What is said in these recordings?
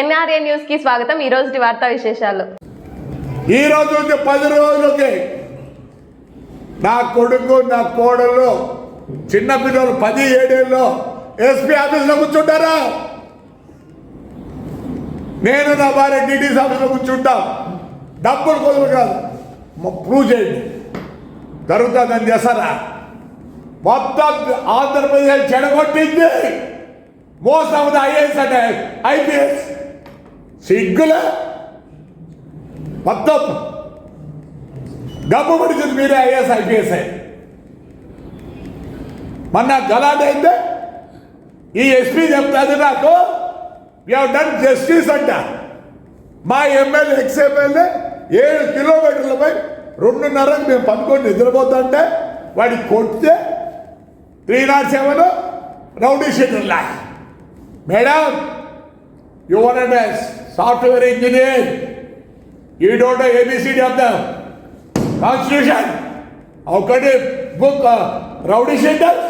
NRA న్యూస్కి స్వాగతం. ఈ రోజు వార్తా విశేషాలు. ఈ రోజు పది రోజులకి నా కొడుకు నా కోడలు చిన్న పిల్లలు పది ఏడేళ్ళు ఎస్పీ ఆఫీస్లో కూర్చుంటారా? నేను నా భార్య డిటీసీ ఆఫీస్లో కూర్చుంటా. డబ్బులు కుదరు కాదు. ప్రూవ్ చేయండి. జరుగుతుందని చేస్తారా? మొత్తం ఆంధ్రప్రదేశ్ చెడగొట్టింది. మోస్ట్ ఆఫ్ ద ఐఏఎస్ అంటే ఐపీఎస్. సిగ్గులే మొత్తం గబ్బు పడిచింది మీరే ఐఏఎస్ ఐపీఎస్. మొన్న గలాట్ అయితే ఈ ఎస్పీ చెప్తాది నాకు యూ డన్ జస్టిస్ అంట. మా ఎమ్మెల్యే ఎక్స్ ఎమ్మెల్యే ఏడు కిలోమీటర్లపై రెండున్నరకు మేము పనుకొని నిద్రపోతుంటే వాడి కొడితే three not seven rowdy షీటర్లా madam you are software engineer You don't know ABCD of the Constitution. How can you book uh, rowdy sheeters?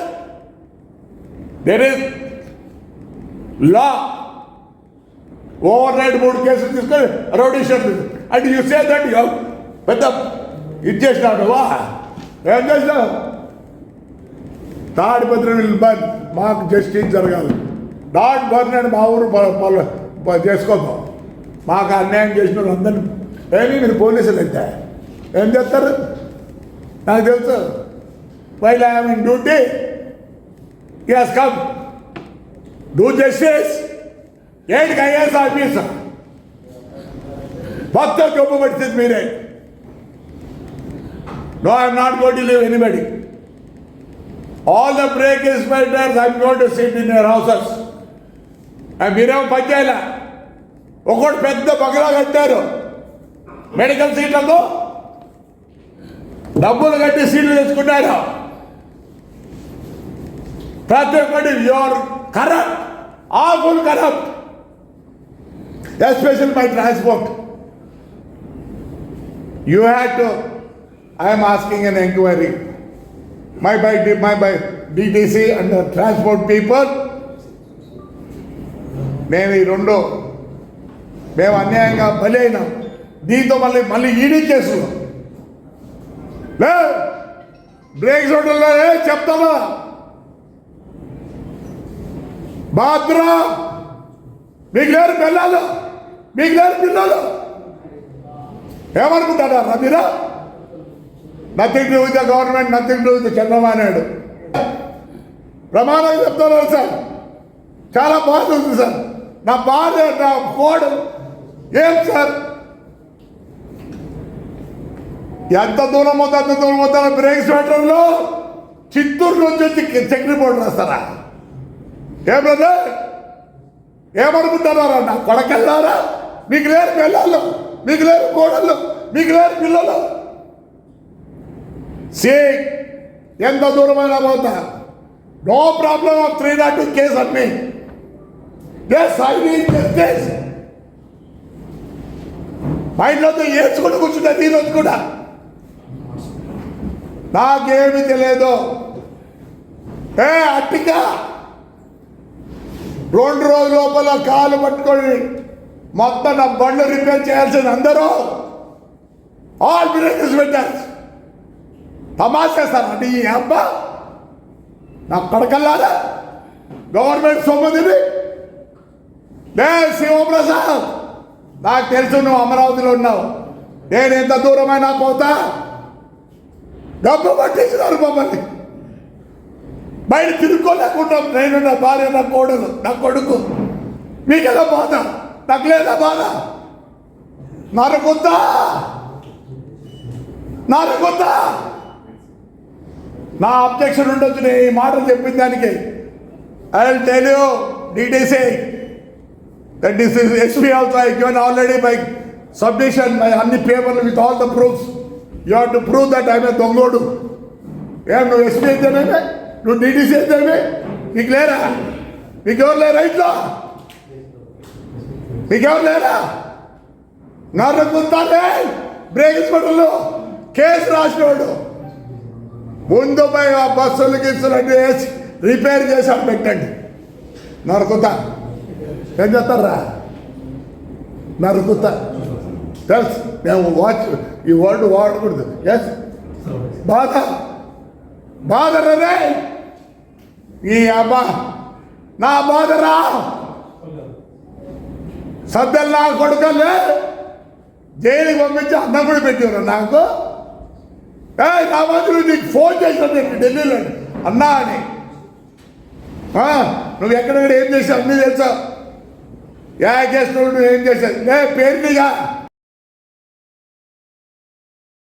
There is law. Overnight మూడు కేసులు తీసుకొని rowdy sheeter and you say that you పెద్ద ఇది చేసినాడు వా ఏం చేసినావు తాడిపత్రి మాకు జస్టిస్ జరగాలి డాట్ బర్న్ అని మా ఊరు ప- మాకు అన్యాయం చేసిన వాళ్ళందరినీ. ఏమి మీరు పోలీసులు అయితే? ఏం చేస్తారు? నాకు తెలుసు. While I'm in duty as come do justice ఏంటి ఐఏఎస్ ఆఫీసర్ మొత్తం గొప్ప పడుతుంది మీరే. No I'm not got to leave anybody all the break inspectors I'm got to sit in your houses మీరేమో పని ఒకటి పెద్ద బగలా కట్టారు. మెడికల్ సీట్లకు డబ్బులు కట్టి సీట్లు తెచ్చుకున్నారు. ప్రతి ఒక్కటి your corrupt all corrupt especial my transport you had to I'm asking an enquiry my by my by DTC and transport people నేను ఈ రెండో మేము అన్యాయంగా బలి అయినాం. దీంతో మళ్ళీ మళ్ళీ ఈడీ కేసు లే బ్రేక్ చూడలే చెప్తావా? బాత్రా మీకు లేరు పిల్లలు మీకు లేరు పిల్లలు. ఏమనుకుంటారా మీరా? Nothing do with the government nothing do with Chandrababu Naidu. ప్రమాణం చెప్తాను సార్? చాలా బాధ ఉంది సార్. నా భార్య నా కోడు ఏం సార్? ఎంత దూరం పోతా అంత దూరం పోతా బ్రేక్స్ పెట్టడంలో చిత్తూరు నుంచి వచ్చి చెక్ రిపోర్ట్ రాస్తారా? ఏ బ్రదర్ ఏమనుకుంటున్నారా? నా కొడకెళ్ళారా? మీకు లేరు పిల్లలు మీకు లేరు కోడళ్ళు మీకు లేరు పిల్లలు. సే ఎంత దూరమైనా పోతా. No problem of three not two case అన్నీ ఎస్ ఐ నీడ్ జస్టిస్ మైండ్లోతో ఏడ్చుకుని కూర్చుంటే దీని కూడా నాకేమి తెలియదు ఏ అట్టిక. రెండు రోజుల లోపల కాలు పట్టుకొని మొత్తం నా బండ్లు రిపేర్ చేయాల్సిన అందరూ. ఆల్ బ్రేకర్స్ పెట్టారు తమాషా సార్ అంటే ఈ అబ్బా నా కడకల్లారా? గవర్నమెంట్ సొమ్ముదిని లే శివప్రసాద్. నాకు తెలుసు నువ్వు అమరావతిలో ఉన్నావు. నేను ఎంత దూరమైనా పోతా. డబ్బు పట్టించినారు మమ్మల్ని. బయట తిరుక్కోలేకుంటాం నేను నా భార్య నా కోడలు నా కొడుకు. మీకెలా బాధ నాకు లేదా బాధ? నరకొద్దా నరకొద్దా నా అబ్జెక్షన్ ఉండొచ్చు నేను ఈ మాటలు చెప్పిన దానికి. I will tell you details that this is SP also I given already by submission my అన్ని పేపర్లు with all the proofs you have to prove that I may దొంగోడు ఏం నువ్వు ఎస్పీ అయితేనేమే నువ్వు డీటీసీ అయితేనే నీకు లేరా నీకెవరు లేరా ఇంట్లో నీకెవరు లేరా నరుకుంటానే బ్రేక్ ఇస్పటల్లో కేసు రాసినోడు ముందు పై ఆ బస్సులు గిస్సులు అన్నీ వేసి రిపేర్ చేసి పెట్టండి నరుకుతా ఏం చేస్తారా నరుకుతా తెలుసు మేము వాచ్ ఈ వర్డ్ వాడకూడదు ఎస్ బాధ బాధరే ఈ అబ్బా నా బాధరా సభ్యులు నా కొడుకల్లే జైలుకి పంపించి అన్నం కూడా పెట్టారు నాకు ఏ నా మంత్రులు నీకు ఫోన్ చేశాను నేను ఢిల్లీలో అన్నా అని నువ్వు ఎక్కడెక్కడ ఏం చేసావు అన్నీ తెలుసా యా చేసినావు నువ్వు ఏం చేశావు లే పేరునిగా